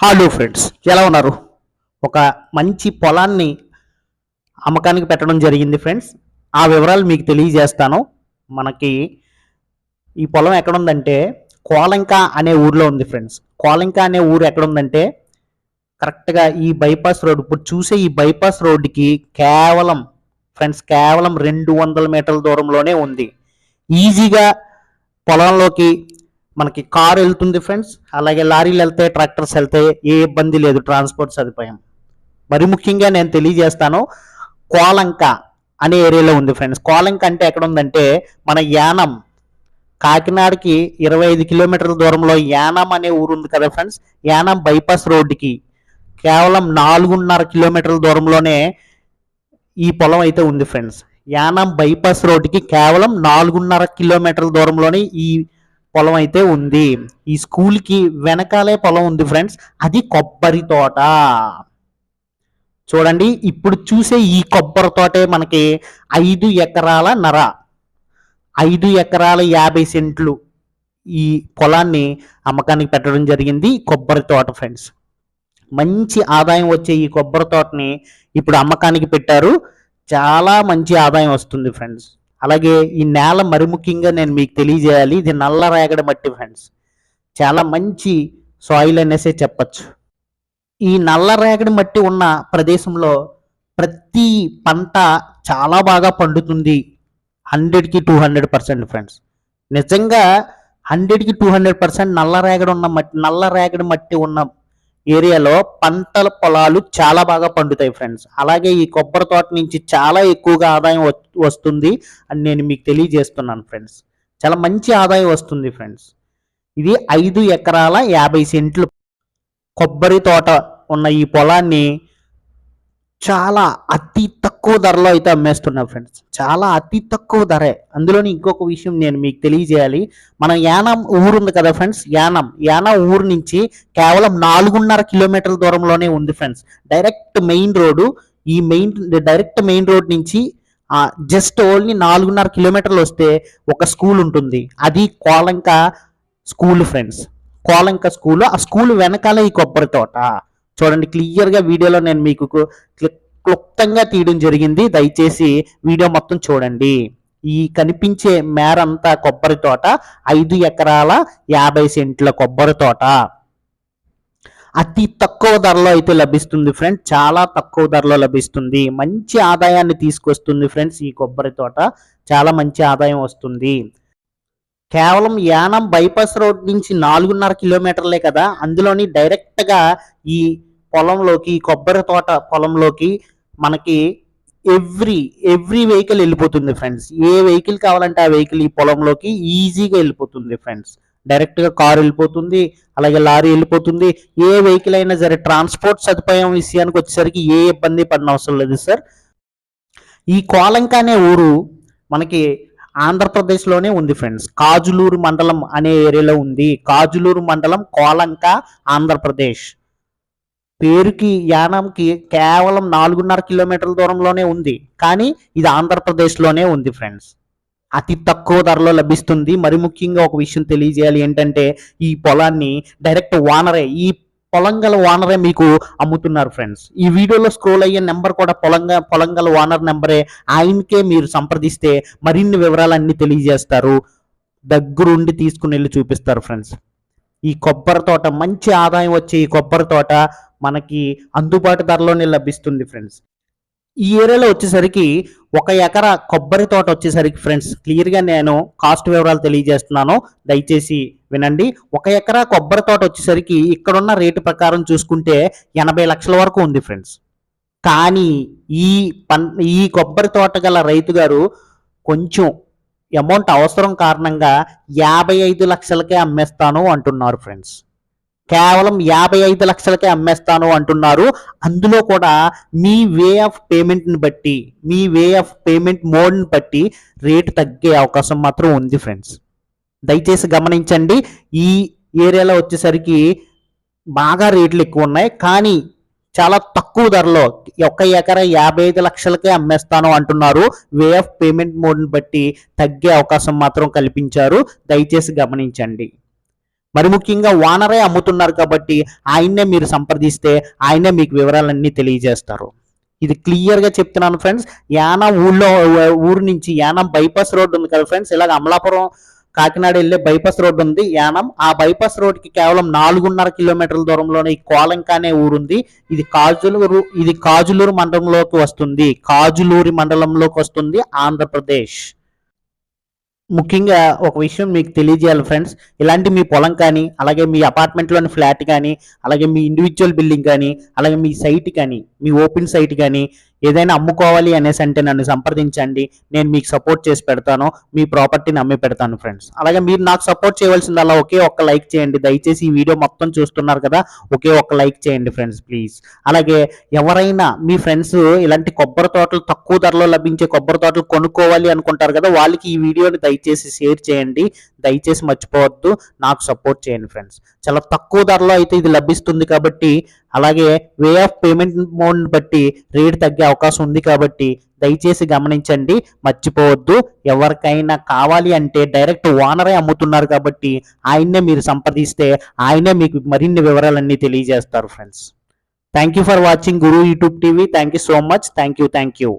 Hello friends ఎలా ఉన్నారు? ఒక మంచి పొలాన్ని అమ్మకానికి పెట్టడం జరిగింది ఫ్రెండ్స్ ఆ వివరాలు మీకు తెలియజేస్తాను. మనకి ఈ పొలం ఎక్కడుందంటే కోలంక అనే ఊర్లో ఉంది ఫ్రెండ్స్ కోలంక అనే ఊరు ఎక్కడుందంటే కరెక్ట్గా ఈ బైపాస్ రోడ్ ఇప్పుడు చూసే ఈ బైపాస్ రోడ్డుకి కేవలం ఫ్రెండ్స్ కేవలం రెండు వందల మీటర్ల దూరంలోనే ఉంది. ఈజీగా పొలంలోకి మనకి కార్ వెళ్తుంది ఫ్రెండ్స్. అలాగే లారీలు వెళ్తాయి ట్రాక్టర్స్ వెళ్తాయి ఏ ఇబ్బంది లేదు. ట్రాన్స్పోర్ట్ సదుపాయం. మరి ముఖ్యంగా నేను తెలియజేస్తాను కోలంక అనే ఏరియాలో ఉంది ఫ్రెండ్స్. కోలంక అంటే ఎక్కడ ఉందంటే మన యానం. కాకినాడకి ఇరవై ఐదు కిలోమీటర్ల దూరంలో యానం అనే ఊరు ఉంది కదా ఫ్రెండ్స్. యానం బైపాస్ రోడ్డుకి కేవలం నాలుగున్నర కిలోమీటర్ల దూరంలోనే ఈ పొలం అయితే ఉంది ఫ్రెండ్స్. యానం బైపాస్ రోడ్డుకి కేవలం నాలుగున్నర కిలోమీటర్ల దూరంలోనే ఈ పొలం అయితే ఉంది. ఈ స్కూల్కి వెనకాలే పొలం ఉంది ఫ్రెండ్స్. అది కొబ్బరి తోట. చూడండి ఇప్పుడు చూసే ఈ కొబ్బరి తోటే మనకి ఐదు ఎకరాల నర. ఐదు ఎకరాల యాభై సెంట్లు ఈ పొలాన్ని అమ్మకానికి పెట్టడం జరిగింది కొబ్బరి తోట ఫ్రెండ్స్. మంచి ఆదాయం వచ్చే ఈ కొబ్బరి తోటని ఇప్పుడు అమ్మకానికి పెట్టారు. చాలా మంచి ఆదాయం వస్తుంది ఫ్రెండ్స్. అలాగే ఈ నేల మరి ముఖ్యంగా నేను మీకు తెలియజేయాలి ఇది నల్ల రేగడి మట్టి ఫ్రెండ్స్ చాలా మంచి సాయిల్ అనేసే చెప్పచ్చు. ఈ నల్ల రేగడి మట్టి ఉన్న ప్రదేశంలో ప్రతి పంట చాలా బాగా పండుతుంది. హండ్రెడ్కి టూ హండ్రెడ్ పర్సెంట్ ఫ్రెండ్స్ నిజంగా హండ్రెడ్కి టూ హండ్రెడ్ పర్సెంట్ నల్ల రేగడి ఉన్న మట్టి నల్ల రేగడి మట్టి ఉన్న ఏరియాలో పంటల పొలాలు చాలా బాగా పండుతాయి ఫ్రెండ్స్. అలాగే ఈ కొబ్బరి తోట నుంచి చాలా ఎక్కువగా ఆదాయం వస్తుంది అని నేను మీకు తెలియజేస్తున్నాను ఫ్రెండ్స్. చాలా మంచి ఆదాయం వస్తుంది ఫ్రెండ్స్. ఇది ఐదు ఎకరాల యాభై సెంట్లు. కొబ్బరి తోట ఉన్న ఈ పొలాన్ని చాలా అతి తక్కువ తక్కువ ధరలో అయితే అమ్మేస్తున్నారు ఫ్రెండ్స్ చాలా అతి తక్కువ ధరే. అందులోని ఇంకొక విషయం నేను మీకు తెలియజేయాలి. మన యానం ఊరు ఉంది కదా ఫ్రెండ్స్ యానం. యానం ఊరు నుంచి కేవలం నాలుగున్నర కిలోమీటర్ల దూరంలోనే ఉంది ఫ్రెండ్స్ డైరెక్ట్ మెయిన్ రోడ్డు. ఈ మెయిన్ డైరెక్ట్ మెయిన్ రోడ్ నుంచి జస్ట్ ఓన్లీ నాలుగున్నర కిలోమీటర్లు వస్తే ఒక స్కూల్ ఉంటుంది. అది Kolanka school friends Kolanka school. ఆ స్కూల్ వెనకాల ఈ కొబ్బరి తోట. చూడండి క్లియర్గా వీడియోలో నేను మీకు క్లిక్ క్లుప్తంగా తీయడం జరిగింది. దయచేసి వీడియో మొత్తం చూడండి. ఈ కనిపించే మేరంతా కొబ్బరి తోట ఐదు ఎకరాల యాభై సెంట్ల కొబ్బరి తోట. అతి తక్కువ ధరలో అయితే లభిస్తుంది ఫ్రెండ్స్. చాలా తక్కువ ధరలో లభిస్తుంది. మంచి ఆదాయాన్ని తీసుకొస్తుంది ఫ్రెండ్స్ ఈ కొబ్బరి తోట. చాలా మంచి ఆదాయం వస్తుంది. కేవలం యానం బైపాస్ రోడ్ నుంచి నాలుగున్నర కిలోమీటర్లే కదా. అందులోని డైరెక్ట్గా ఈ పొలంలోకి ఈ కొబ్బరి తోట పొలంలోకి మనకి ఎవ్రీ ఎవ్రీ వెహికల్ వెళ్ళిపోతుంది ఫ్రెండ్స్. ఏ వెహికల్ కావాలంటే ఆ వెహికల్ ఈ పొలంలోకి ఈజీగా వెళ్ళిపోతుంది ఫ్రెండ్స్. డైరెక్ట్గా కారు వెళ్ళిపోతుంది అలాగే లారీ వెళ్ళిపోతుంది. ఏ వెహికల్ అయినా సరే ట్రాన్స్పోర్ట్ సదుపాయం విషయానికి వచ్చేసరికి ఏ ఇబ్బంది పడిన అవసరం లేదు సార్. ఈ కోలంక అనే ఊరు మనకి ఆంధ్రప్రదేశ్లోనే ఉంది ఫ్రెండ్స్. కాజులూరు మండలం అనే ఏరియాలో ఉంది. కాజులూరు మండలం కోలంక ఆంధ్రప్రదేశ్. పేరుకి యానంకి కేవలం నాలుగున్నర కిలోమీటర్ల దూరంలోనే ఉంది. కానీ ఇది ఆంధ్రప్రదేశ్లోనే ఉంది ఫ్రెండ్స్. అతి తక్కువ ధరలో లభిస్తుంది. మరి ముఖ్యంగా ఒక విషయం తెలియజేయాలి ఏంటంటే ఈ పొలాన్ని డైరెక్ట్ వానరే ఈ పొలంగల వానరే మీకు అమ్ముతున్నారు ఫ్రెండ్స్. ఈ వీడియోలో స్క్రోల్ అయ్యే నెంబర్ కూడా పొలంగా పొలంగల వానర్ నెంబరే. ఆయనకే మీరు సంప్రదిస్తే మరిన్ని వివరాలన్నీ తెలియజేస్తారు. దగ్గరుండి తీసుకుని వెళ్ళి చూపిస్తారు ఫ్రెండ్స్. ఈ కొబ్బరి తోట మంచి ఆదాయం వచ్చే ఈ కొబ్బరి తోట మనకి అందుబాటు ధరలోనే లభిస్తుంది ఫ్రెండ్స్. ఈ ఏరియాలో వచ్చేసరికి ఒక ఎకరా కొబ్బరి తోట వచ్చేసరికి ఫ్రెండ్స్ క్లియర్గా నేను కాస్ట్ వివరాలు తెలియజేస్తున్నాను. దయచేసి వినండి. ఒక ఎకరా కొబ్బరి తోట వచ్చేసరికి ఇక్కడున్న రేటు ప్రకారం చూసుకుంటే ఎనభై లక్షల వరకు ఉంది ఫ్రెండ్స్. కానీ ఈ పన్ ఈ కొబ్బరి తోట గల రైతు గారు కొంచెం అమౌంట్ అవసరం కారణంగా యాభై ఐదు లక్షలకే అమ్మేస్తాను అంటున్నారు ఫ్రెండ్స్. కేవలం యాభై ఐదు లక్షలకే అమ్మేస్తాను అంటున్నారు. అందులో కూడా మీ వే ఆఫ్ పేమెంట్ని బట్టి మీ వే ఆఫ్ పేమెంట్ మోడ్ని బట్టి రేటు తగ్గే అవకాశం మాత్రం ఉంది ఫ్రెండ్స్. దయచేసి గమనించండి ఈ ఏరియాలో వచ్చేసరికి బాగా రేట్లు ఎక్కువ ఉన్నాయి. కానీ చాలా తక్కువ ధరలో ఒక ఎకరా యాభై ఐదు లక్షలకే అమ్మేస్తాను అంటున్నారు. వే ఆఫ్ పేమెంట్ మోడ్ని బట్టి తగ్గే అవకాశం మాత్రం కల్పించారు. దయచేసి గమనించండి. మరి ముఖ్యంగా వానరే అమ్ముతున్నారు కాబట్టి ఆయన్నే మీరు సంప్రదిస్తే ఆయనే మీకు వివరాలన్నీ తెలియజేస్తారు. ఇది క్లియర్గా చెప్తున్నాను ఫ్రెండ్స్. యానం ఊళ్ళో ఊరు నుంచి యానం బైపాస్ రోడ్డు ఉంది కదా ఫ్రెండ్స్. ఇలాగ అమలాపురం కాకినాడ వెళ్ళే బైపాస్ రోడ్డు ఉంది. యానం ఆ బైపాస్ రోడ్కి కేవలం నాలుగున్నర కిలోమీటర్ల దూరంలోనే ఈ కోలంక అనే ఊరుంది ఇది కాజులూరు ఇది కాజులూరు మండలంలోకి వస్తుంది. కాజులూరి మండలంలోకి వస్తుంది ఆంధ్రప్రదేశ్. ముఖ్యంగా ఒక విషయం మీకు తెలియజేయాలి ఫ్రెండ్స్. ఇలాంటి మీ పొలం కానీ అలాగే మీ అపార్ట్మెంట్లోని ఫ్లాట్ కానీ అలాగే మీ ఇండివిజువల్ బిల్డింగ్ కానీ అలాగే మీ సైట్ కానీ మీ ఓపెన్ సైట్ కానీ ఏదైనా అమ్ముకోవాలి అనేసి అంటే నన్ను సంప్రదించండి నేను మీకు సపోర్ట్ చేసి పెడతాను మీ ప్రాపర్టీని అమ్మి పెడతాను ఫ్రెండ్స్ అలాగే మీరు నాకు సపోర్ట్ చేయవలసిందల్లా ఒకే ఒక్క లైక్ చేయండి. దయచేసి ఈ వీడియో మొత్తం చూస్తున్నారు కదా ఒకే ఒక్క లైక్ చేయండి ఫ్రెండ్స్ ప్లీజ్ అలాగే ఎవరైనా మీ ఫ్రెండ్స్ ఇలాంటి కొబ్బరి తోటలు తక్కువ ధరలో లభించే కొబ్బరి తోటలు కొనుక్కోవాలి అనుకుంటారు కదా వాళ్ళకి ఈ వీడియోని దయచేసి షేర్ చేయండి. దయచేసి మర్చిపోవద్దు నాకు సపోర్ట్ చేయండి ఫ్రెండ్స్ చాలా తక్కువ ధరలో అయితే ఇది లభిస్తుంది కాబట్టి అలాగే వే ఆఫ్ పేమెంట్ మోడ్ని బట్టి రేట్ తగ్గే అవకాశం ఉంది కాబట్టి దయచేసి గమనించండి మర్చిపోవద్దు. ఎవరికైనా కావాలి అంటే డైరెక్ట్ ఓనరే అమ్ముతున్నారు కాబట్టి ఆయన్నే మీరు సంప్రదిస్తే ఆయనే మీకు మరిన్ని వివరాలన్నీ తెలియజేస్తారు friends thank you for watching Guru YouTube TV thank you so much thank you thank you